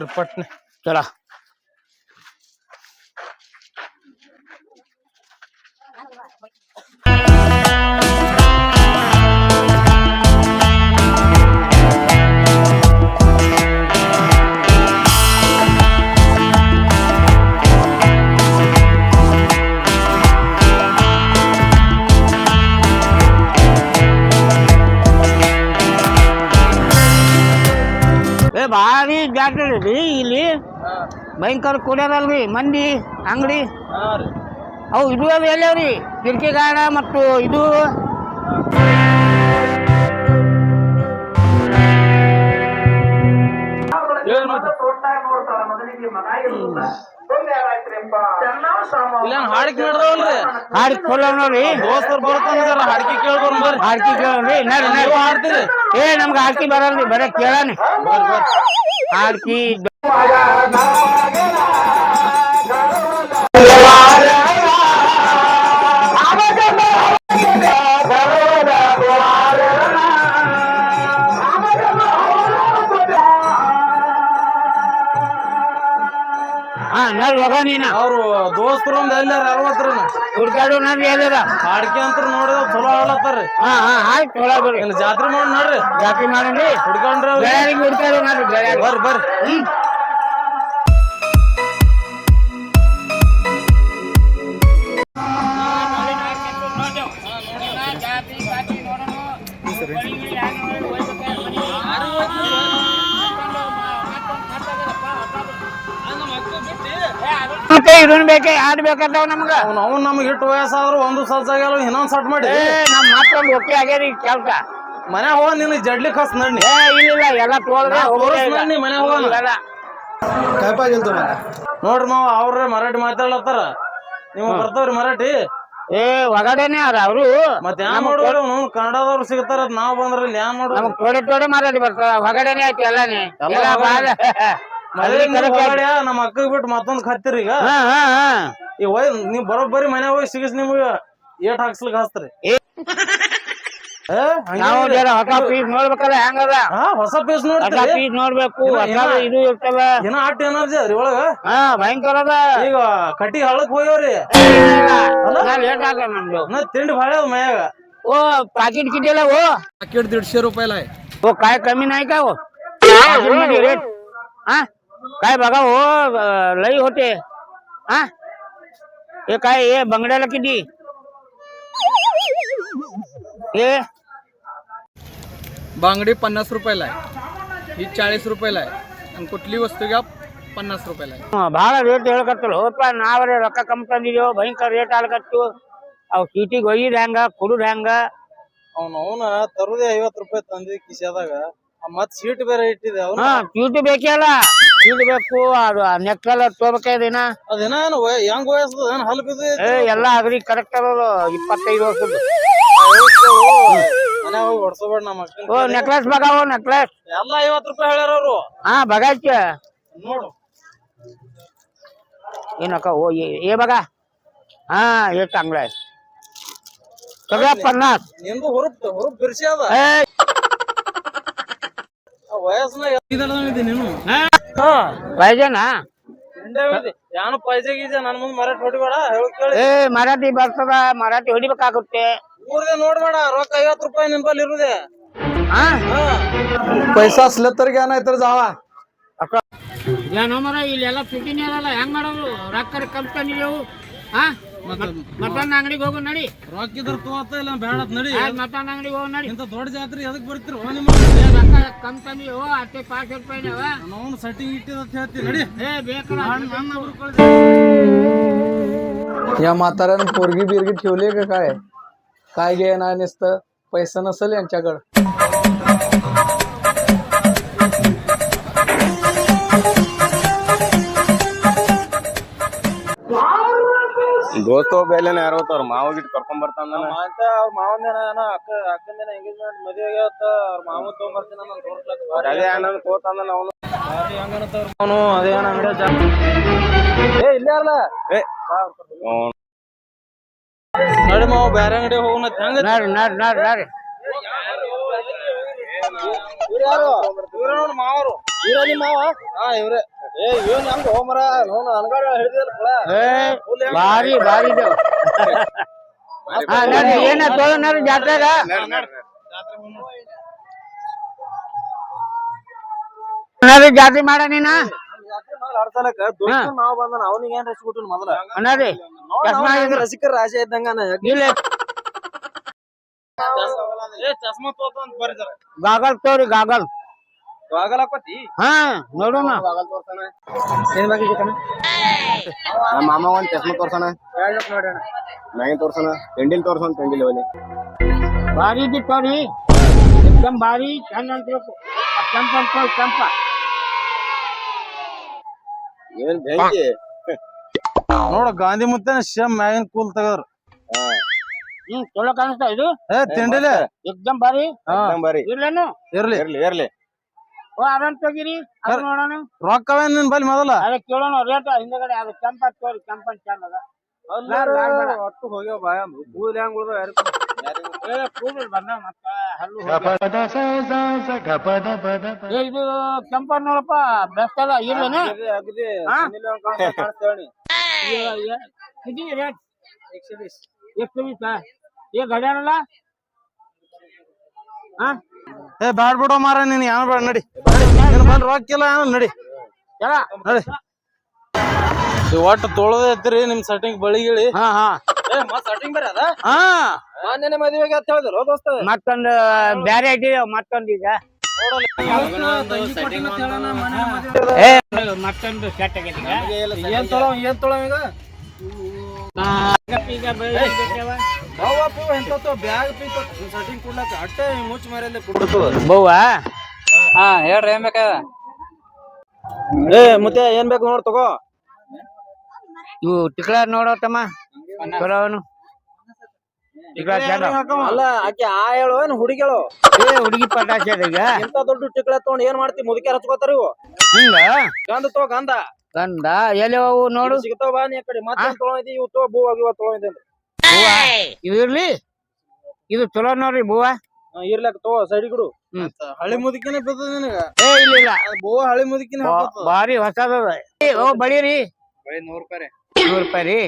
ನಡ್ ಹೋಗೋಣ ಬರ್ರಿ ಪಟ್ನೆ ಚಲ ಭಯಂಕರ ಕೂಡ್ಯಾರಲ್ರಿ ಮಂದಿ ಅಂಗಡಿ. ಅವು ಇದು ಅವು ಎಲ್ಲವ್ರಿ ಕಿರ್ಕಿ ಗಾಣ ಮತ್ತು ಇದು. ಇಲ್ಲ ಹಾಡಿಕೆ ನಡೆದವಲ್ರಿ ಹಾಡಿ ಕೊಲ್ಲ ನೋಡ್ರಿ. ದೋಸ್ತರು ಬರ್ತಾನ ಹಾಡಿಕೆ ಕೇಳ್ಬರ್ ಬರ್ರಿ. ಹಾಡ್ಕಿ ಕೇಳ್ರಿ ಹಾಡ್ತೀರಿ. ಏ ನಮ್ಗೆ ಹಾಡ್ಕಿ ಬರಲ್ರಿ. ಬರೇ ಕೇಳಾನೆ. ಹಾಡ್ಕಿ ಹಾ ಹೋಗ ನೀನ. ಅವ್ರು ದೋಸ್ತರು ಒಂದ್ ಎಲ್ಲಾರ ಅರವತ್ತರ ಹುಡ್ಕಾಡು ಎಲ್ಲಾರ ಹಾಡಿಕೆ ಅಂತ ನೋಡಿದ ಚಲೋ ಆಡತ್ತಾರ್ರಿ ಹಾ ಹಾ ಆಯ್ತು ಚಲೋ ಬರ್ರಿ. ಇಲ್ಲಿ ಜಾತ್ರೆ ಮಾಡಿ ನೋಡ್ರಿ. ಜಾತ್ರೆ ಮಾಡಿ ಹುಡ್ಕೊಂಡ್ರಿ ಹುಡ್ಕಾಡು ನೋಡ್ರಿ ಬರ್ರಿ ಬರ್ರಿ. ಇದನ್ ಬೇಕೆ ಯಾಡ್ ಬೇಕಾದವ್ ನಮ್ಗ? ಅವ್ನ ಅವ್ನ್ ನಮ್ಗೆ ಇಟ್ಟು ವಯಸ್ಸಾದ್ರು ಒಂದು ಸಜ್ಜಾಗಲ್ಲ ಇನ್ನೊಂದ್ ಸಟ್ ಮಾಡಿ. ಏ ನಮ್ ಮತ್ತೊಂದು ಒಪ್ಪಿ ಆಗ್ಯಾರಿ ಕೆಲ್ಕ ಮನೆ ಹೋಗ ನಿನ್ ಜಡ್ಲಿ ಕಸ್ ನಡ್ನಿ. ಏ ಇಲ್ಲ ಎಲ್ಲ ಇಲ್ಲ. ನಡ್ನಿ ಮನೆ ಹೋಗೋಣ. ಇಲ್ಲ. ನೋಡ್ರಿ ಮಾವ ಅವ್ರ ಮರಾಠಿ ಮಾತಾಡ್ಲತ್ತಾರ. ನಿಮ್ ಬರ್ತಾವ್ರಿ ಮರಾಠಿ? ಏ ಒಗಡೆನೆ ಅದ ಅವರು. ಮತ್ತೆ ಮಾಡೋರು ಅವ್ನು? ಕನ್ನಡದವ್ರು ಸಿಗ್ತಾರ ನಾವ್ ಬಂದ್ರಲ್ಲಿ ಏನ್ ಮಾಡೋರು? ನಮಗ್ ತೋಡೆ ತೋಡೆ ಮಾತಾಡಿ ಬರ್ತಾರ. ಒಗಡೇನೆ ಐತಿ ಎಲ್ಲಾನೇ. ಎಲ್ಲ ಎಲ್ಲ ಬಾಳ ನಮ್ಮ ಅಕ್ಕಗ್ ಬಿಟ್ಟು ಮತ್ತೊಂದ್ ಕತ್ತಿರಿ ಈಗ ಹಾ ಹಾ ಹಾ ಈ ವಯ್ ನೀವ್ ಬರೋಬ್ಬರಿ ಮನೆ ಹೋಗಿ ಸಿಗಿಸ್ ನಿಮ್ಗ ಏಟ್ ಹಾಕ್ಸ್ಲಿಕ್ ಹಾಸ್ತ್ರಿ ಏ. ಏ, ಹಂಗೆ ನಾವು ಇರ್ರಿ. ಜರ ಹೊಸ ಪೀಸ್ ನೋಡ್ಬೇಕಲ್ಲ ಹೆಂಗದ ಹಾ ಹೊಸ ಪೀಸ್ ಹೊಸ ನೋಡ್ತೀರಿ ಪೀಸ್ ನೋಡ್ಬೇಕು ಇನ್ನ- ಹೊಸ ಇನ್ನ- ಇದು ಇರ್ತವ ಏನ ಆಟ ಎನರ್ಜಿ ಅದ್ರಿ ಒಳಗ ಹಾ ಭಯಂಕರ ಅದ ಈಗ ಕಟ್ಟಿ ಹಳ್ಳಕ್ ಹೋಗ್ಯಾವ್ರಿ ಲೇಟ್ ಆಗ ನಮ್ದು ನಾ ತಿಂಡಿ ಭಾಳ ಅದ ಮನ್ಯಾಗ ओ पाकिट कितीला हो ಪಾಕೆಟ್ दीडशे रुपयाला आहे हो काय कमी नाही का हो पाकिटमध्ये रेट हा काय बघा हो अं, लई होते हा हे काय हे बंगड्याला किती हे बांगडी पन्नास रुपयाला आहे ही चाळीस रुपयाला आहे आणि कुठली वस्तू घ्या पन्नास रुपयाला आहे ಹ್ಮ್, ಭಾಳ ರೇಟ್ ಹೇಳ್ಕತ್ತಲ್ಲ ಹೋಪ್ಪ ನಾವ್ರೆ ರೊಕ್ಕ ಕಮ್ಮಿ ತಂದಿದೇವು ಭಯಂಕರ ರೇಟ್ ಆಲ್ಕತ್ತು ಅವ್ ಚೀಟಿಗೆ ಒಯ್ಯಿದ್ ಹೆಂಗ ಕುಡುದ್ ಹೆಂಗ ಅವ್ನ ಅವನ ತರುದೇ ಐವತ್ ರೂಪಾಯಿ ತಂದಿ ಕಿಶಾದಾಗ ಮತ್ ಸೀಟ್ ಬೇರೆ ಇಟ್ಟಿದೆ ಅವ್ನ ಹಾ ಚೀಟಿ ಬೇಕೇ ಅಲ್ಲ ಚೀಟಿ ಬೇಕು ಅದು ನೆಕ್ಕಲ್ಲ ತೋಬೇಕಾಯ್ದೇನ ಅದೇನ ಏನು ವಯ- ಹೆಂಗ್ ವಯಸ್ಸದ ಏನ್ ಹಲ್ ಬಿದ್ದು ಏ ಎಲ್ಲ ಅಗ್ರಿ ಕರೆಕ್ಟ್ ಅದ ಇಪ್ಪತ್ತೈದು ವರ್ಷದ ಮನೆ ಹೋಗಿ ಹೊಡ್ಸಬೇಡ ನಮ್ಮ ಅಕ್ಕನ ಓ ನೆಕ್ಲೆಸ್ ಬಗಾವೋ ನೆಕ್ಲೆಸ್ ಎಲ್ಲ ಐವತ್ ರೂಪಾಯಿ ಹೇಳ್ಯಾರ ಅವ್ರು हा बघायचे ನೋಡು हे नका हो हे हे बघा हा हे चांगलं आहे सगळ्या पन्नास ನಿಂದು ಹುರುಪ್ ಹುರುಪ್ ಬಿರ್ಸಿ ಅದ ए, ಆ ವಯಸ್ಸಿನಾಗ ಇದ್ದೀನಿ ನೀನು ಹಾ. ಪೈಜಾನ ಪೈಸೆ ಗೀಸೆ ನನ್ ಮುಂದೆ ಮರಾಠಿ ಹೊಡಿಬೇಡ ಏ ಮರಾಠಿ ಬರ್ತದ ಮರಾಠಿ ಹೊಡಿಬೇಕಾಗುತ್ತೆ. ಊರ್ಗೆ ನೋಡ್ಬೇಡ ರೊಕ್ಕ ಐವತ್ತು ರೂಪಾಯಿ ನಿಂಬಲ್ಲಿ ಇರುದೆ. ಹಾ? ಪೈಸಾ ಸ್ಲತ್ತರಿಗೆ ಏನಾಯ್ತಾರ ಜಾವ? ಅಕ್ಕ. ಏನೋ ಮರ ಇಲ್ಲೆಲ್ಲ ಫಿಟಿನೇ ಇರಲ್ಲ ಹೆಂಗ್ ಮಾಡೋದು? ರೊಕ್ಕ ಕಲ್ತಾನಿದೆವು ಹಾ? ಮತ್ತೊಂದು ಅಂಗಡಿಗೆ ಹೋಗು ನಡಿ ರೊಕ್ಕ ಇದ್ರ ತೋತ ಇಲ್ಲ ಬೇಡತ್ ನಡಿ ಆಯ್ತ್ ಮತ್ತೊಂದು ಅಂಗಡಿಗೆ ಹೋಗು ನಡಿ ಇಂತ ದೊಡ್ಡ ಜಾತ್ರೆ ಎದಕ್ ಬರ್ತೀರಿ ನಿಮ್ಮ ಏ, ರೊಕ್ಕ ಕಮ್ಮಿ ತಂದಿದ್ದೆವು ಅಷ್ಟೇ ಪಾಚ್ ರೂಪಾಯಿನವ ನಾವು ಸೆಟ್ಟಿಂಗ್ ಇಟ್ಟಿದ ಅಂತ ಹೇಳ್ತೀನಿ ನಡಿ ಏ ಬೇಕಲ್ಲ या म्हाताऱ्यानं पोरगी बिरगी ठेवली का काय काय घे ना नुसतं पैसा नसेल यांच्याकडं ದೋಸ್ತ ಬೇಲೆನ ಯಾರೋ ಅವ್ರ ಮಾವ ಗಿಟ್ ಕರ್ಕೊಂಡ್ ಬರ್ತಾನ ಅಂತ ಅವ್ರ ಮಾವನ ಅಕ್ಕ ಅಕ್ಕಂದೇನ ಎಂಗೇಜ್ಮೆಂಟ್ ಮದುವೆ ಆಗ್ಯಾವತ್ತ ಅವ್ರ ಮಾವ ತಗೊಂಡ್ಬರ್ತೀನಿ ನಾನು ತೋರ್ಸ್ಲಕ್ಕ ಅದೇ ಅನ್ನೋದು ತೋತಂದ ಅವನು. ಅವನು ಅದೇ ಅಂಗಡಿ ಏ ಇಲ್ಲೇ ಅಲ್ಲ ಏ. ನಡಿ ಮಾವ ಬ್ಯಾರೆ ಅಂಗಡಿ ಹೋಗೋಣ ಹೆಂಗ ನಾಡ್ರಿ ನಾಡ್ರಿ ನಡ್ರಿ ನಡ್ರಿ ಇವ್ರು ಯಾರು ಇವ್ರ ಮಾವರು. ಇವ್ರ ನಿಮ್ಮ ಮಾವ? ಹಾ ಇವ್ರೆ. ಏ ಇವ್ನ ಹಂಗ ಹೋಮರ? ನೋನು ಅನ್ಗಾಡ ಹಿಡಿದಿಲ್ಲ ಕೊಳ ಏ ಭಾರಿ ಭಾರಿ ಇದು ಹಾ ನೋಡ್ರಿ ಏನ ತೋಳನಾರು ಜಾತ್ರೆಗ? ಜಾತ್ರೆ ಮಾಡ ನೀನ? ಬಂದನ ಅವನಿಗೆ ಏನ್ ಮೊದಲ. ರಸಿಕರ ರಾಶಿ ಇದ್ದಂಗ ಏ ಚಸ್ಮಾ ತೋತ ಅಂತ ಬರ್ತಾರ ಗಾಗಲ್ ತೋರಿ ಗಾಗಲ್ ಗಾಗಲ್ ಹಾಕೋತಿ ಹಾ ನೋಡೋಣ ಗಾಗಲ್ ತೋರ್ಸಣ ಏನ್ ಬಾಕಿ ಕಣ ನಮ್ಮ ಮಾಮ ಒಂದ್ ಚಸ್ಮಾ ತೋರ್ಸಣ ಹೇಳಕ್ ನೋಡೋಣ ನಾಯಿ ತೋರ್ಸಣ ಪೆಂಡಿಲ್ ತೋರ್ಸೋಣ ಪೆಂಡಿಲ್ ಅವಲಿ ಭಾರಿ ಇದ್ದಿ ತೋರಿ ಎಕ್ದಮ್ ಭಾರಿ ಚಂದ ಅಂತ ಕೆಂಪ ಅಂತ ಕೆಂಪ ಏನ್ ಬೆಂಕಿ ನೋಡ ಗಾಂಧಿ ಮುತ್ತನ ಶಮ್ ಮ್ಯಾಗಿನ ಕೂಲ್ ತೆಗದ್ರು ಹ್ಮ್ ಚಲೋ ಕಾಣಿಸ್ತಾ ಇದು. ಏ ತಿಂಡಿಲೆ? ಎಕ್ದಮ್ ಬಾರಿ? ಹಾ ಬಾರಿ. ಇರ್ಲೇನು? ಇರ್ಲಿ. ಇರ್ಲಿ ಇರ್ಲಿ. ಓ ಅದನ್ ತೆಗೀರಿ. ಅದು ನೋಡೋಣ. ರೊಕ್ಕ ನಿನ್ ಬಲ್ಲಿ ಮೊದಲ? ಅದ ಕೇಳೋಣ ರೇಟ್ ಹಿಂದಗಡೆ ಅದು ಕೆಂಪ ತೋರಿ ಕೆಂಪ ಅಂತ ಚಂದ ಅದ. ಒಟ್ಟು ಹೋಗ್ಯಾವ ಬಾಯ ಕೂದಲ್ ಹೆಂಗ್ ಉಳ್ದ ಕೂದಲು ಬಂದ ಮತ್ತ ಹಲ್ಲು ಇದು ಕೆಂಪ ನೋಡಪ್ಪ ಬೆಸ್ಟ್ ಅದ. ಇರ್ಲೇನು? ಅಗದಿ ರೇಟ್ ಎಷ್ಟು ಬೀಸ ಏ ಗಡಿಯಾರಲ್ಲ? ಹಾ ಏ ಬ್ಯಾಡ್ ಬಿಡೋ ಮಾರ ನೀನ್ ಯಾವ ಬೇಡ ನಡಿ ನಿನ್ ಬಂದ್ ರೊಕ್ಕಿಲ್ಲ ಏನು ನಡಿ. ಯಾರ? ನಡಿ. ಒಟ್ಟು ತೊಳದ ಐತ್ರಿ ನಿಮ್ ಸೆಟ್ಟಿಂಗ್ ಬಳಿಗಿಳಿ ಹಾ ಹಾ. ಸೆಟ್ಟಿಂಗ್ ಬೇರೆ ಅದ? ಹಾ. ಮದುವೆಗೆ ಅಂತ ಹೇಳಿದ್ರು ದೋಸ್ತ? ಮತ್ತೊಂದು ಬ್ಯಾರೆ ಐತಿ ಮತ್ತೊಂದು ಈಗ. ಏ ಮತ್ತೊಂದು ಸೆಟ್ ಆಗೈತಿ. ಏನ್ ತೊಳೋ ಏನ್ ತೊಳೋ ಈಗ? ಹಾ ಹೇಳ್ರಿ ಏನ್ ಬೇಕಾ ಏ ಮತ್ತೆ ಏನ್ ಬೇಕು ನೋಡ್ ತಗೋ. ಇವು ಟಿಕ್ಳ ನೋಡೋ ತಮ್ಮ. ಅಲ್ಲ ಆಕೆ ಆ ಹೇಳು ಏನ್ ಹುಡುಗಿ ಹೇಳು ಏ ಹುಡುಗಿ ಅದ ಈಗ. ಇಂತ ದೊಡ್ಡ ಟಿಕ್ಳ ತಗೊಂಡ್ ಏನ್ ಮಾಡ್ತಿ ಮುದುಕಿ ಹಚ್ಕೋತಾರ ಇವು? ಹಿಂಗ? ಗಂಧ ತಗೋ ಗಂಧ ಗಂಧ ಎಲ್ಲಿ ಅವು ನೋಡು. ಸಿಗ್ತಾವ ಬಾ ನೀ ಆ ಕಡೆ. ಮತ್ತೆ ಇವು ತೋ ಭೂ ಆಗಿವ ಹೂವ ಇದು ಇರ್ಲಿ. ಇದು ಚಲೋ ನೋಡ್ರಿ ಬೂವ. ಇರ್ಲಕ್ಕ ತಗೋ ಸೈಡ್ ಕೊಡು ಹ್ಮ್. ಹಳಿ ಮುದುಕಿನ ಬಿದ್ದದ ನಿನಗ? ಏ ಇಲ್ಲ ಹಳಿ ಮುದುಕಿನ ಬಾರಿ ಭಾರಿ ಹೊಸದದ ಏ ಓ ಬಳಿರಿ ನೂರ್ ರೂಪಾಯಿ ನೂರು ರೂಪಾಯಿ ರೀ.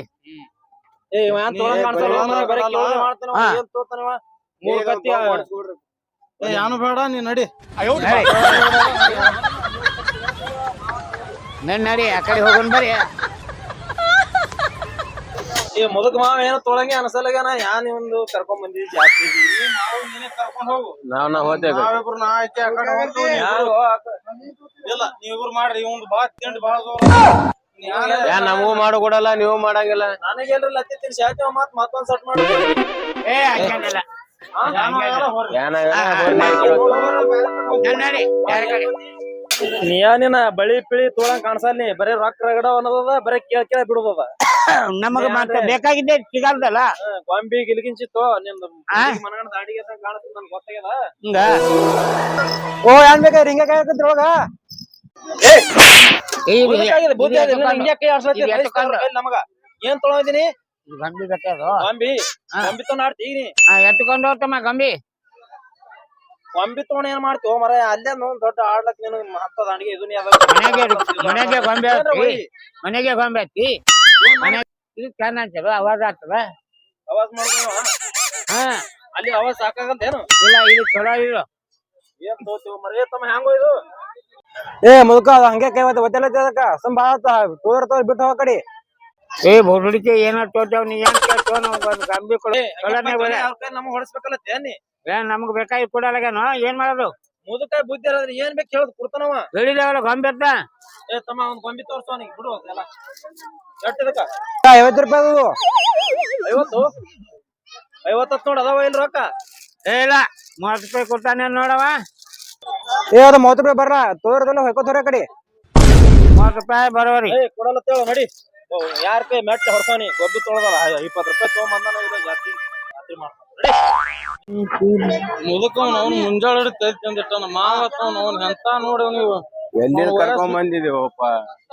ಏ ಇವ ಏನ್ ತೊಗೊಂಡ್ ಕಾಣ್ತಾನ ಇವ ಮನೆ ಬರೀ ಕೇಳ್ದೆ ಮಾಡ್ತಾನ ಇವ. ಹಾ. ಏನ್ ತೋತಾನ ಇವ? ಮೂರ್ ಕತ್ತಿ ಏ ಯಾನು ಬೇಡ ನೀ ನಡಿ. ನಡಿ. ನಡಿ ನಡಿ ಆ ಕಡೆ ಹೋಗೋಣ ಬರ್ರಿ. ಈ ಮುದುಕ ಮಾವ ಏನು ತೊಳಂಗೆ ಅನ್ಸಲ್ಲಾಗ್ಯಾನ ಯಾನ್ ಒಂದು ಕರ್ಕೊಂಡ್ ಬಂದಿದ್ದಿ ಜಾಸ್ತಿ ನಾವು ನೀನೇ ಕರ್ಕೊಂಡ್ ಹೋಗು. ನಾವ್ ನಾವ್ ಹೋತೇವೆ ನಾವಿಬ್ರು ನಾ ಆಯ್ಕೆ ಆ ಕಡೆ ಹೋಗ್ತೀವಿ, ನೀವು. ಇಲ್ಲ ನೀವಿಬ್ರು ಮಾಡ್ರಿ ಇವಂದು ಬಾ ತಿಂಡ್ ಬಾ ಯಾ ನಮಗೂ ಮಾಡು ಕೊಡಲ್ಲ ನೀವು ಮಾಡಂಗಿಲ್ಲ. ನನಗೆಲ್ರಿ ಲತ್ತಿ ತಿನ್ಸಿ ಆಯ್ತು ಮತ್ ಮತ್ತೊಂದ್ ಸಟ್ ಮಾಡಿ. ಏ ಹಂಗಲ್ಲ ಏನಾಗಲ್ಲ ನಡಿ, ನಡಿ ಯಾರ ಕಡೆ? ನೀ ಏನಿನ ಬಳಿ ಪಿಳಿ ತೋಳ ಕಾಣಿಸಲ್ ನೀ. ಬರೀ ರೊಕ್ಕ ರಗಡ ಅನ್ನೋದದ ಬರೀ ಕೇಳ ಕೇಳ ಬಿಡುದದ. ನಮಗ ಮಾತ್ರ ಬೇಕಾಗಿದ್ದೆ ಸಿಗಲ್ದಲ್ಲ? ಗೊಂಬಿ ಗಿಲ್ಗಿಂಚಿತ್ತು ನಿಮ್ದು ಆ? ಮನಗಂಡ ದಾಡಿಗೆ ಕಾಣಿಸ್ತದ ನನ್ಗೆ ಗೊತ್ತಾಗ್ಯದ? ಹಿಂಗ? ಓ ಏನ್ ಬೇಕಾದ್ರೆ ಹಿಂಗ ಕಾಯಕತ್ರಿ ಒಳಗ? ಏ, ಇದು- ಬುದ್ಧಿ ಬುದ್ಧಿ ಅದ ಎತ್ಕೊಂಡು- ಹಿಂಗೆ ಕೈ ಆಡ್ಸತ್ತಿ ನಮಗ. ಏನ್ ತೊಳಿದೀನಿ? ಗಂಬಿ ಗಟ್ಟಿ ಗಂಬಿ. ಗಂಬಿ ತೊಗೊಂಡ್ ಆಡ್ತಿ ಈಗ ನೀ. ಹಾ ಎತ್ಕೊಂಡು ಹೋಗ್ತಮ್ಮ ಗಂಬಿ. ಗೊಂಬಿ ತಗೊಂಡ್ ಏನ್ ಮಾಡ್ತೀವೋ ಮರ ಅಲ್ಲೇ ನೋವು ದೊಡ್ಡ ಆಡ್ಲಕ್ ನೀನು ಹತ್ತದ ಅಡಿಗೆ ಇದನ್ನ ಮನೆಗೆ ಮನೆಗೆ ಗೊಂಬೆ ಮನೆಗೆ ಗೊಂಬೆ ಹತ್ತಿ ಇದು ಚೆನ್ನ ಅನ್ಸಲ್ಲ ಅವಾಜ್ ಆಗ್ತದ? ಅವಾಜ್ ಮಾಡ್ತೀವ ಹಾ. ಅಲ್ಲಿ ಅವಾಜ್ ಸಾಕಾಗಂತ ಏನು ಇಲ್ಲ ಇದು ಚಲೋ ಇದು. ಏನ್ ತೋತಿವ ಮರ ತಮ್ಮ ಹೆಂಗೋ ಇದು? ಏ ಮುದುಕ ಅದು ಹಂಗೆ ಕೈ ಮತ್ತೆ ಒತ್ತೆಲ್ಲ ಅದಕ್ಕ. ಸುಮ್ ಬಾಳ ತೋರ್ ತೋರ್ ಬಿಟ್ಟು ಹೋಗ ಕಡಿ. ಏ ಬಹುಡಿಕೆ ಏನಾರ ತೋತೇವ್ ನೀ ಏನ್ ಕೇಳ್ತೋ ನಮ್ಗೆ ಒಂದು ಗಂಬಿ ಕೊಡ. ನಮಗ್ ಹೊಡಸ್ಬೇಕಲ್ಲ ತೇನಿ ಏನ್ ನಮಗ್ ಬೇಕಾಗಿ ಕೊಡಲಾಗೇನೋ ಏನ್ ಮಾಡೋದು? ಮುದುಕ ಬುದ್ಧಿ ಇರೋದ್ರೆ ಏನ್ ಬೇಕು ಹೇಳೋದು ಕೊಡ್ತಾನವ. ಹೇಳಿದಾವಲ್ಲ ಗೊಂಬೆ ಹತ್ತ ಏ ತಮ್ಮ ಒಂದು ಗೊಂಬಿ ತೋರ್ಸೋನಿ ಅವನಿಗೆ ಬಿಡು ಅದೆಲ್ಲ ಎಟ್ಟದಕ್ಕ? ಐವತ್ತು ರೂಪಾಯಿ ಅದು ಐವತ್ತು? ಐವತ್ತು ನೋಡ ಅದಾವ ಇಲ್ಲ ರೊಕ್ಕ? ಏ ಇಲ್ಲ. ಮೂವತ್ತು ರೂಪಾಯಿ ಕೊಡ್ತಾನೆ ನೋಡವ ಏ ಅದ ಮೂವತ್ತು ರೂಪಾಯಿ ಬರ್ರ ತೋರದಲ್ಲ ಹೊಯ್ಕೋತವ್ರ ಕಡೆ. ಮೂವತ್ತು ರೂಪಾಯಿ ಬರೋರಿ ಏ ಕೊಡಲ್ಲ ನಡಿ. ಯಾರ ಕೈ ಮೆಟ್ಟ ಹೊಡ್ಸೋನಿ? ಗೊಬ್ಬಿ ತೊಳ್ದಲ್ಲ ಇಪ್ಪತ್ತು ರೂಪಾಯಿ ತೊಗೊಂಬಂದಾನ ಜಾಸ್ತಿ. ಜಾಸ್ತಿ ಮಾಡ್ತಾನ. ಮುದುಕವ್ನ ಅವ್ನು ಮುಂಜಾಳೆ ತೈತ್ ತಂದಿಟ್ಟಾನ ಮಾವತ್ತವ್ನ ಅವ್ನ ಎಂತ ನೋಡಿ ನೀವು. ಎಲ್ಲಿ ಕರ್ಕೊಂಡ್ ಬಂದಿದೀವಪ್ಪ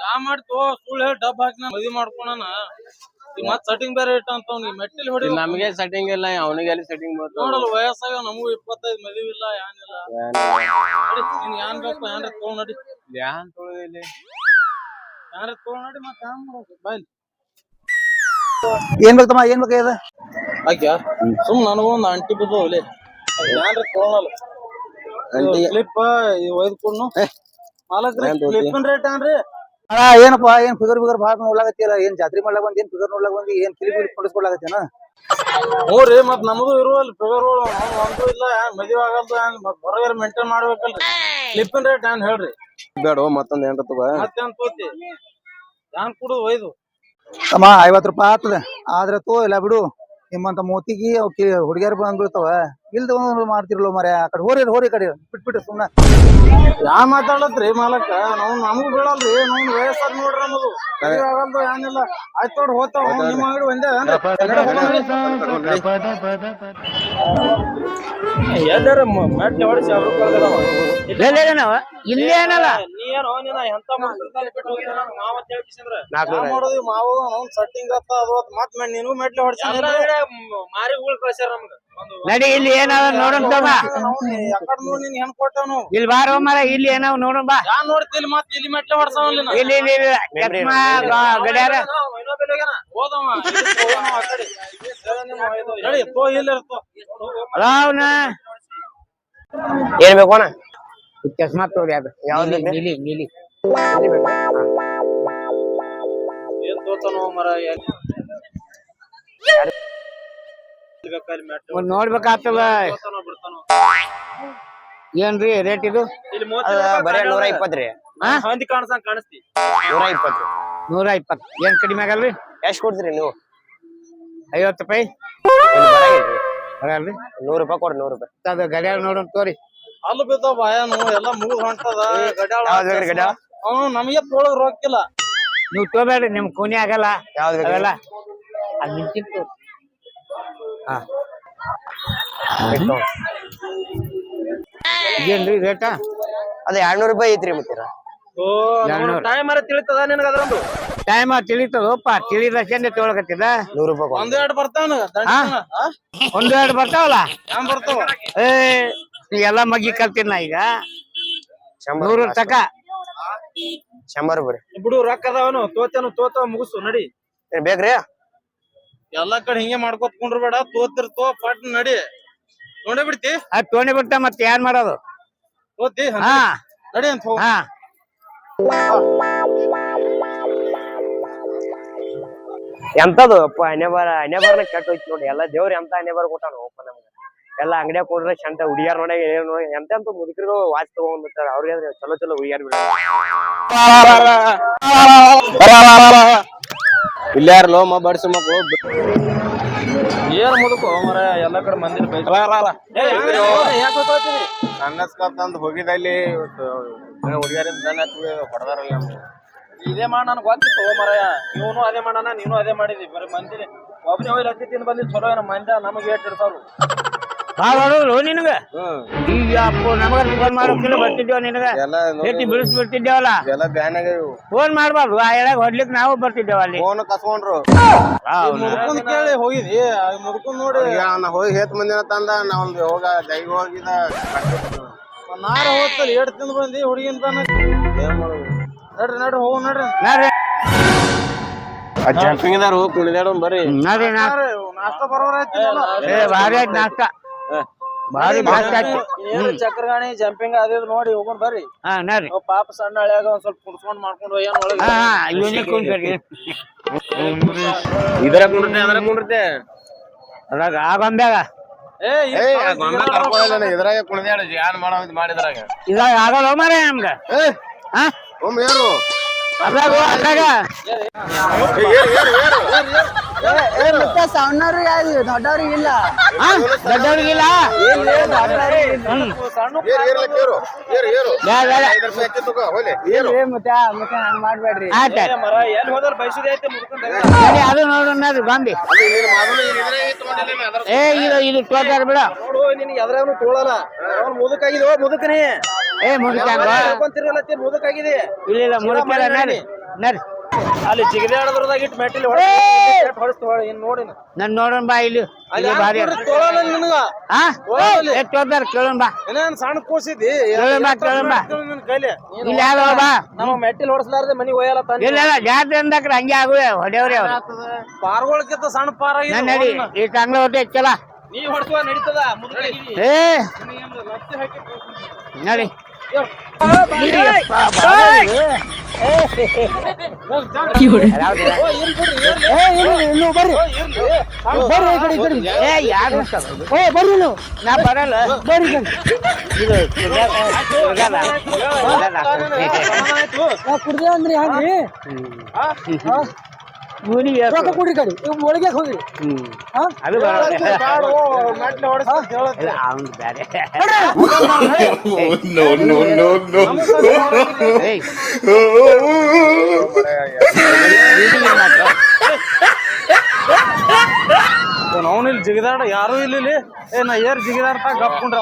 ಯಾ ಮಾಡ್ತೋ ಸುಳ್ಳು ಹೇಳಿ ಡಬ್ಬ ಹಾಕಿ ಮದಿ ಮಾಡ್ಕೊಳನ ಮತ್ ಸೆಟ್ಟಿಂಗ್ ಬೇರೆ ಇಟ್ಟ ಅಂತ ಅವ್ನಿಗೆ ಮೆಟ್ಟಿಲ್ ಹೊಡಿ ನಮಗೆ ಸೆಟ್ಟಿಂಗ್ ಇಲ್ಲ ಅವನಿಗೆ ಎಲ್ಲಿ ಸೆಟ್ಟಿಂಗ್ ಬರ್ತದೆ ನೋಡಲ್ಲ ವಯಸ್ಸಾಗ ನಮಗೂ ಇಪ್ಪತ್ತೈದು ಮದುವೆ ಇಲ್ಲ ಏನಿಲ್ಲ ನಿನ್ ಏನ್ ಬೇಕು ಏನ್ರ ತಗೊಂಡ್ ನಡಿ. ಯಾನ್ ತೊಳೆದಿಲ್ಲಿ ಏನ್ರ ತಗೊಂಡ್ ನಡಿ ಮತ್ತೆ ಏನ್ ಮಾಡೋದು ಬಾಯ್ ಏನ್ ಬೇಕಮ್ಮ ಏನ್ ಬೇಕಾಗ್ಯದ ಆಕ್ಯಾ ಸುಮ್ ನನಗೂ ಒಂದು ಅಂಟಿ ಬಿದ್ದು ಹೋಗ್ಲಿ. ಏನ್ರ ತಗೊಳಲ್ಲ ಕ್ಲಿಪ್ ಒಯ್ದು ಕೊಡ್ನು? ಮಾಲಕ್ರಿ? ಕ್ಲಿಪ್ಪಿನ ರೇಟ್ ಏನ್ರಿ? ಅಣ್ಣ ಏನಪ್ಪ ಏನ್ ಫಿಗರ್ ಫಿಗರ್ ಭಾಳ ನೋಡ್ಲಾಗತ್ತಿಲ್ಲ ಏನ್ ಜಾತ್ರೆ ಮಾಡ್ಲಾಕ ಬಂದ್ ಏನ್ ಫಿಗರ್ ನೋಡ್ಲಾಕ ಬಂದಿ ಏನ್ ಕಿಲಿ ಕಿಲಿ ನೋಡ್ರಿ ಹ್ಞೂ ರೀ ಮತ್ ನಮ್ದು ಇರುವಲ್ ಫಿಗರ್ಗಳು ಒಂದು ಇಲ್ಲ ಮದುವೆ ಆಗಲ್ದು ಮತ್ ಹೊರಗಡೆ ಮೇಂಟೈನ್ ಮಾಡ್ಬೇಕಲ್ರಿ. ಕ್ಲಿಪ್ಪಿನ ರೇಟ್ ಏನ್ ಹೇಳ್ರಿ? ಬೇಡ ಮತ್ತೊಂದ್ ಏನ್ರ ತಗೋ. ಮತ್ತೇನ್ ತೋತಿ? ಏನ್ ಕುಡುದು ಒಯ್ದು? ಅಮ್ಮ ಐವತ್ ರೂಪಾಯಿ ಆತದ ಆದ್ರೆ ತೋ ಇಲ್ಲ ಬಿಡು. ನಿಮ್ಮಂತ ಮೂತಿಗಿ ಅವಕ್ಕೆ ಹುಡುಗಿಯರ್ ಬಂದ್ ಇಲ್ದ ಮಾಡ್ತಿರ್ಲೋ ಮರ ಆ ಕಡೆ ಹೋರಿ ಹೋರಿ ಕಡೆ. ಬಿಟ್ಬಿಟ್ಟು ಸುಮ್ನ. ಯಾ ಮಾತಾಡತ್ರಿ ಮಾಲಕ? ನಾವ್ ನಮಗ್ ಬೀಳಲ್ರಿ ನಮ್ಗ್ ವಯಸ್ಸಾದ್ ನೋಡ್ರಿ ನಮದು. ಆಗಲ್ದು ಏನಿಲ್ಲ. ಆಯ್ತ್ ನೋಡ್ರಿ ಹೋತಾವ ನಿಮ್ಮ ಅಂಗಡಿ ಒಂದೇ ಎಲ್ಲಾರ ಹೊಡಿಸಿ ಇಲ್ಲಿ ಏನಲ್ಲ? ನೀ ಏನೋ ನೀನ ಎಂತ ಬಿಟ್ಟು ಹೋಗಿದ ಮಾವ ಮಾಡೋದು ಮಾವು ಅವ್ನ್ ಸೆಟ್ಟಿಂಗ್ ಅತ್ತ ಅದು ಮತ್ ನೀನು ಮೆಟ್ಲೆ ಹೊಡ್ಸಿ ಮಾರಿ ಉಳ್ ಕಳ್ಸ್ಯಾರ ನಮ್ಗ. ನಡಿ ಇಲ್ಲಿ ಏನಾದ ನೋಡೋಣ ತಮ್ಮ ಇಲ್ಲಿ ಬಾರೋ ಮರ ಇಲ್ಲಿ ಏನಾವ ನೋಡೋಣ ಬಾ. ಯಾ ನೋಡ್ತಿಲ್ ಮತ್ ಇಲ್ಲಿ ಮೆಟ್ಲೆ ಹೊಡ್ಸವಲ್ಲಿ ಇಲ್ಲಿ ಇಲ್ಲಿ ಗಡ್ಯಾರ. ಏನ್ ಬೇಕು ಅಣ್ಣ? ಚಸ್ಮಾ ತೋರಿ ಅದು. ಯಾವ್ದು ನೀಲಿ ನೀಲಿ ನೀಲಿ. ಏನ್ ತೋತಾನೋ ಮರ ನೋಡ್ಬೇಕಾಗ್ತದ. ಏನ್ರಿ ರೇಟ್ ಇದು? ಬರೇ ನೂರ ಇಪ್ಪತ್ತು ರೀ. ಹಾ? ಹಂದಿ ಕಾಣ್ಸಂಗ್ ಕಾಣಿಸ್ತಿ. ನೂರ ಇಪ್ಪತ್ತು ನೂರ ಇಪ್ಪತ್ತು ಏನ್ ಕಡಿಮೆ ಆಗಲ್ರಿ? ಎಷ್ಟ್ ಕೊಡ್ತೀರಿ ನೀವು? ಐವತ್ತು ರೂಪಾಯಿ. ಇಲ್ಲಿ ಬರಂಗಿಲ್ರಿ ಬರಲ್ರಿ? ನೂರ್ ರೂಪಾಯಿ ಕೊಡ್ರಿ ನೂರ್ ರೂಪಾಯಿ. ಅದು ಗಡ್ಯಾರ ನೋಡೋಣ ತೋರಿ. ಅಲ್ಲಿ ಬಿದ್ದಾವ ಬಾಯನು ಎಲ್ಲ ಮುಗಿದ್ ಹೊಂಟದ. ಗಡ್ಯಾಳ ಯಾವ್ದ್ ಬೇಕ್ರಿ ಗಡ್ಯಾಳ? ಅವ್ನು ನಮಗೆ ರೊಕ್ಕಿಲ್ಲ ನೀವು ತೋಬೇಡ್ರಿ ನಿಮ್ ಕೋನಿ ಆಗಲ್ಲ ಯಾವ್ದು ಬೇಕ್ರಿ? ನಿಂತಿತ್ತು. ಇದೇನ್ರಿ ರೇಟ ಅದ ಎರಡ್ನೂರ್ ರೂಪಾಯಿ ಐತ್ರಿ ಮತ್ತೀರ. ಟೈಮ್ ಅರ ತಿಳಿತದ ನಿನಗ ಅದ್ರಂದು? ಟೈಮ್ ತಿಳಿತದಪ್ಪ ತಿಳಿದಷ್ಟೇ ತೊಗೊಳಕತ್ತಿದ? ನೂರು ರೂಪಾಯಿ. ಒಂದ್ ಎರಡು ಬರ್ತಾವನ ಒಂದ್ ಎರಡು ಬರ್ತಾವಲ್ಲ? ಬರ್ತಾವ? ಏ ನೀ ಎಲ್ಲಾ ಮಗ್ಗಿ ಕಲ್ತೀನಿ ನಾ ಈಗ? ಶಂಬರ್ ನೂರು ತಕ? ಶಂಬರ್ ಬರ್ರಿ. ಬಿಡು ರೊಕ್ಕ ಅದಾವನು ತೋತೇನು ತೋತ ಮುಗಿಸು ನಡಿ. ಏನ್ ಬೇಕ್ರಿ? ಎಲ್ಲಾ ಕಡೆ ಹಿಂಗೆ ಮಾಡ್ಕೊತ ಕುಂಡ್ರ ಬೇಡ ತೋತಿರ್ ತೋ ಪಟ್ ನಡಿ ನೋಡೇ ಬಿಡ್ತಿ ಅದ್ ತೋಣಿ ಬಿಡ್ತ ಮತ್ತೆ ಯಾರ್ ಮಾಡೋದು ತೋತಿ ಹಾ ನಡಿ ಅಂತ ಹೋಗ್ ಹಾ ಎಂತದು ಅಪ್ಪ ಅನೇಬಾರ ಬರ ಹಣೆ ಬರನ ಕೆಟ್ಟ ಹೋಯ್ತು ನೋಡಿ ಎಲ್ಲ ದೇವ್ರ ಎಂತ ಅನ್ಯಬಾರ ಬರ ಕೊಟ್ಟಾನ ಅಪ್ಪ ನಮ್ಗೆ ಎಲ್ಲ ಅಂಗಡಿಯಾಗ ಕೊಡ್ರೆ ಶಂಟ ಹುಡುಗಿಯರ್ ನೋಡಿ ಏನು ನೋಡಿ ಎಂತ ಎಂತ ಮುದುಕರಿಗೂ ವಾಚ್ ತಗೊಂಡ್ಬಿಡ್ತಾರೆ ಅವ್ರಿಗೆ ಆದ್ರೆ ಚಲೋ ಚಲೋ ಹುಡುಗಿಯರ್ ಬಿಡ ಇಲ್ಲಾರ ಲೋ ಮ ಬಡ್ಸಿ ಮಕ್ಕಳು ಏನ್ ಮುದುಕು ಮರ ಎಲ್ಲ ಕಡೆ ಮಂದಿರ ಹೋಗಿದ ಹೋಗಿದಲ್ಲಿ ಹುಡುಗಿಯರಿಂದ ದನ ಹೊಡೆದಾರಲ್ಲ ಇದೇ ಮಾಡ ನನ್ಗೆ ಗೊತ್ತಿತ್ತು ಮಾರಾಯ. ಇವನು ಅದೇ ಮಾಡಣ ನೀನು ಅದೇ ಮಾಡಿದಿ. ಬರೀ ಮಂದಿರ ಒಬ್ಬನೇ ಹೋಗಿ ಲತ್ತಿ ತಿಂದು ಬಂದಿ ಚಲೋ ಏನೋ ಮಂದಿ ನಮಗೆ ಏಟ್ ಇರ್ತಾವ್ರು. ಬಾಳ ಹೊಡೋರು ನಿನಗ. ಹ್ಮ್ ಈಗ ಅಪ್ಪು ನಮಗ ಫೋನ್ ಮಾಡೋಕಿಲ್ಲ ಬರ್ತಿದ್ದೇವ ನಿನಗ? ಎಲ್ಲ ಎತ್ತಿ ಬಿಡಿಸ್ಬಿಡ್ತಿದ್ದೇವಲ್ಲ ಎಲ್ಲ ಬ್ಯಾನ್ ಆಗ್ಯಾವ. ಫೋನ್ ಮಾಡ್ಬಾರ್ದು. ಆ ಎಳಗ್ ಹೊಡ್ಲಿಕ್ ನಾವು ಬರ್ತಿದ್ದೇವ ಅಲ್ಲಿ. ಫೋನ್ ಕಸ್ಕೊಂಡ್ರು. ಮುದ್ಕೊಂಡ್ ಕೇಳಿ ಹೋಗಿದಿ ಮುದ್ಕೊಂಡ್ ನೋಡಿ. ನಾ ಹೋಗಿ ಹೇತ್ ಮಂದಿನ ತಂದ ನಾವ್ ಹೋಗ ದೈವ ಹೋಗಿದ ನಾರ ಹೋಗ್ತಾರೆ ಎರಡು ತಿಂದು ಬಂದಿ ಹುಡುಗಿನ ತಾನ ನಡ್ರಿ ನಡ್ರಿ ಹೋಗ್ ನಡ್ರಿ. ನೋಡ್ರಿ. ಹೋಗಿ ಕುಣಿದಾಡ ಬರ್ರಿ. ನೋಡ್ರಿ ನಾ ನಾಷ್ಟ ಬರೋರ ಏ ಭಾರಿ ಆಯ್ತು ನಾಷ್ಟ. ಭಾರಿ ನಾಷ್ಟ ಆಯ್ತು ಏನು ಚಕ್ರಗಾಣಿ ಜಂಪಿಂಗ್ ಆದ್ರೆ ನೋಡಿ ಹೋಗೋಣ ಬರ್ರಿ. ಹಾ ನರಿ ಅವ್ ಪಾಪ ಸಣ್ಣ ಹಳ್ಯಾಗ ಒಂದ್ ಸ್ವಲ್ಪ ಕುಡ್ಸ್ಕೊಂಡ್ ಮಾಡ್ಕೊಂಡು ಹೋಗ್ಯಾನ ಒಳಗೆ. ಹಾ ಇವನೇ ಕುಂತ್ರಿ ಇದ್ರ ಕುಂಡ್ರತೆ ಅದ್ರ ಕುಂಡ್ರತೆ. ಅದ್ರಾಗ ಆಗೊಂಬ್ಯಾಗ ಏ ಈ ಏ ಗೊಂಬೆ ಕರ್ಕೊಳ್ಳಲ್ಲ ಇದ್ರಾಗ ಕುಣಿದಾಡ ಯಾನ್ ಮಾಡೋ ಮಾಡಿದ್ರಾಗ. ಇದಾಗ ಆಗಲ್ಲ ಮಾರೇ ನಮ್ಗ. ಹಾ? ಒಮ್ಮೆ ಯಾರು ಅದ್ರಾಗ ಅದ್ರಾಗ ಸಣ್ಣವ್ರು ಯಾರು ದೊಡ್ಡವ್ರಿಗೆ ಇಲ್ಲ ಹಂಗ್ ಮಾಡ್ಬೇಡ್ರಿ ಅದು ನೋಡು ನೋಡ್ರಿ ಬಂದಿ ಅದು ತಗೊಂಡಿಲ್ಲ ಏ ಇದು ಇದು ತೋತಾರ ಬಿಡ ನೋಡು ನಿನ್ಗೆ ಎದ್ರಾಗನು ತೋಳಲ್ಲ ಅವ್ನು ಮುದುಕಾಗಿದೆ ಓ ಮುದುಕನಿ ಏ ಮುದುಕಾಗಿದೆ. ಇಲ್ಲ ಇಲ್ಲ ಅಲ್ಲಿ ಜಿಗದೆ ಆಡದ್ರದಾಗ ಇಟ್ಟು ಮೆಟ್ಟಿಲ್ ಹೊಡಿಸ್ತು ಇನ್ ನೋಡಿ ನನ್. ನೋಡೋಣ ಬಾ ಇಲ್ಲಿ. ಅಲ್ಲಿ ಭಾರಿ. ತೋಳಲ್ಲ ನಿನಗ. ಹಾ ಕೇಳೋಣ ಬಾ. ಏನೇನ್ ಸಣ್ಣ ಕೂಸಿದಿ ಕೇಳೋಣ ಬಾ ಕೇಳೋಣ ಬಾ. ಕೈಲಿ? ಇಲ್ಲಿ ಯಾರು ಬಾ? ನಮ್ಮ ಮೆಟ್ಟಿಲ್ ಹೊಡಿಸ್ಲಾರ್ದೆ ಮನಿ ಒಯ್ಯಲ್ಲ ತಂದೆ ಇಲ್ಲ ಇಲ್ಲ ಜಾತ್ರೆ ಅಂದಕ್ರ ಹಂಗೆ ಆಗುವೆ ಹೊಡೆಯವ್ರಿ ಅವ್ರು. ಪಾರ್ಗೊಳಕ್ಕಿಂತ ಸಣ್ಣ ಪಾರ ನಡಿ ಈ ಟಂಗ್ಲ ಹೊಟ್ಟೆ ಚಲ. ನೀ ಹೊಡ್ಸುವ ನಡೀತದ ಮುದುಕಿ ಏ! ನಡಿ. ಇರಿಯಪ್ಪ, ಬಾರಿ ಇದು. ಯಾವ್ದು? ಏ ಯಾರು ನಾ ಬರಲ್ಲ ಇದು ಸುಳ್ಗಾದ, ಸುಳ್ಗಾದ, ಸುಳ್ಗಾದ. ಕುಡ್ದೆ ಅಂದ್ರಿ ಹಂಗ್ರಿ ಇವ್ನಿಗೆ ಎಷ್ಟು? ರೊಕ್ಕ ಕೊಡ್ರಿ ಕಡೆ ಇವ್ ಒಳಗೆ ಹೋಗ್ರಿ ಹ್ಮ್. ಹಾ? ಅದು ಇಲ್ಲ, ಅವ್ನು ಬ್ಯಾರೆ. no, no, no, no. ಏಯ್. ಇವ್ನಿಗೆ ಮಾತ್ರ. ಅವ್ನು ಇಲ್ಲಿ ಜಿಗಿದಾಡ ಯಾರು ಇಲ್ಲ ಇಲ್ಲಿ ಏ ನಾ ಏರ್ ಜಿಗಿದಾಡ್ತಾ ಗಪ್ಕೊಂಡ್ರ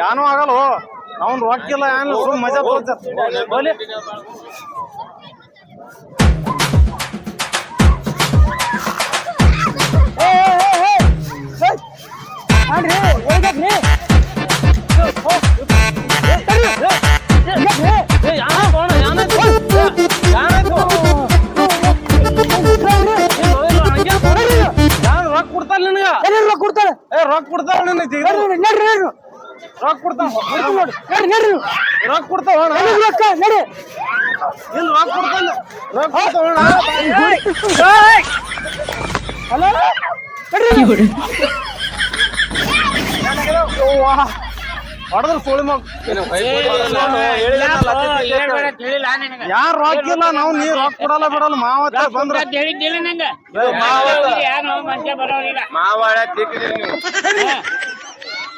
ಯಾನು ಆಗಲ್ಲ ಅವ್ನು ರೊಕ್ಕಿಲ್ಲ ಏನಿಲ್ಲ ಸುಮ್ ಮಜಾ ತಗೋತಾರ ರೊಕ್ಕ ಕೊಡ್ತಾರ ನಿನಗ ರೊಕ್ಕ ಕೊಡ್ತಾವ ರೊಕ್ಕ ಕೊಡ್ತಾವ ರೊಕ್ಕ ನಡಿ ಇಲ್ಲಿ ರೊಕ್ಕ ಕೊಡ್ತಾನ ರೊಕ್ಕ ಕೊಡ್ತಾವ. ಹಲೋ ಹೊಡೆದ್ರ ಸುಳಿ. ಯಾರ್ ಕೊಡಲ್ಲ ಬಿಡಲ್ಲ ಬಂದ್ರ ಅಂತ ಹೇಳಿದ್ದಿಲ್ಲ ನಂಗೆ. ಏ, ಮಾವ. ಯಾರು ಮನುಷ್ಯ ಬರೋರಿಲ್ಲ.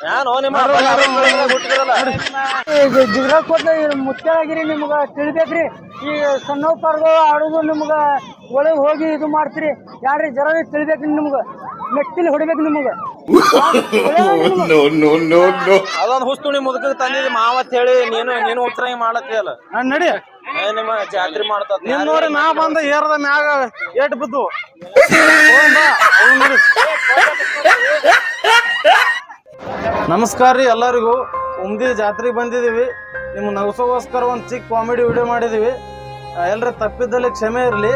ನಾನು ನಿಮ್ಮ ಈಗ ಜಿಗ್ರಾ ಕೊಟ್ಟ ಮುತ್ತಾಗಿರಿ ನಿಮ್ಗ ತಿಳಿಬೇಕ್ರಿ ಈ ಸಣ್ಣ ಪಾರ್ಗಳು ಆಡೋದು ನಿಮ್ಗ ಒಳಗೆ ಹೋಗಿ ಇದು ಮಾಡ್ತೀರಿ ಯಾರ್ರಿ ಜರ ತಿಳಿಬೇಕ್ರಿ ನಿಮ್ಗ ಮೆಟ್ಟಿಲ್ ಹೊಡಿಬೇಕು ನಿಮ್ಗ ಅದೊಂದು ಹುಸ್ತುಣಿ ಮುದುಕ ತಂದಿದ್ ಮಾವತ್ ಹೇಳಿ ನೀನು ನೀನು ಉತ್ತರ ಮಾಡತ್ತೀಯಲ್ಲ ನಡಿ. ನಿಮ್ಮ ಜಾತ್ರೆ ಮಾಡ್ತದ ನಿನ್ ನೋಡಿ ನಾ ಬಂದ ಏರದ ಮ್ಯಾಗ ಏಟ್ ಬಿದ್ದು. ಹೋಗೋಣ ಬಾ, ಹೋಗೋಣ ನಡಿ. ನಮಸ್ಕಾರ ರೀ ಎಲ್ಲರಿಗೂ. ಉಮ್ದಿ ಜಾತ್ರೆಗೆ ಬಂದಿದ್ದೀವಿ ನಿಮ್ಮ ನಗಸೋಗೋಸ್ಕರ ಒಂದು ಚಿಕ್ಕ ಕಾಮಿಡಿ ವಿಡಿಯೋ ಮಾಡಿದೀವಿ. ಎಲ್ರ ತಪ್ಪಿದ್ದಲ್ಲಿ ಕ್ಷಮೆ ಇರಲಿ.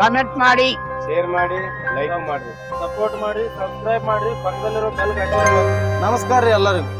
ಕಾಮೆಂಟ್ ಮಾಡಿ. ಶೇರ್ ಮಾಡಿ ಲೈಕ್ ಮಾಡಿ. ಸಪೋರ್ಟ್ ಮಾಡಿ ಸಬ್ಸ್ಕ್ರೈಬ್ ಮಾಡಿ ಪಕ್ಕದಲ್ಲಿರೋ ಬೆಲ್ ನಮಸ್ಕಾರ ರೀ ಎಲ್ಲರಿಗೂ.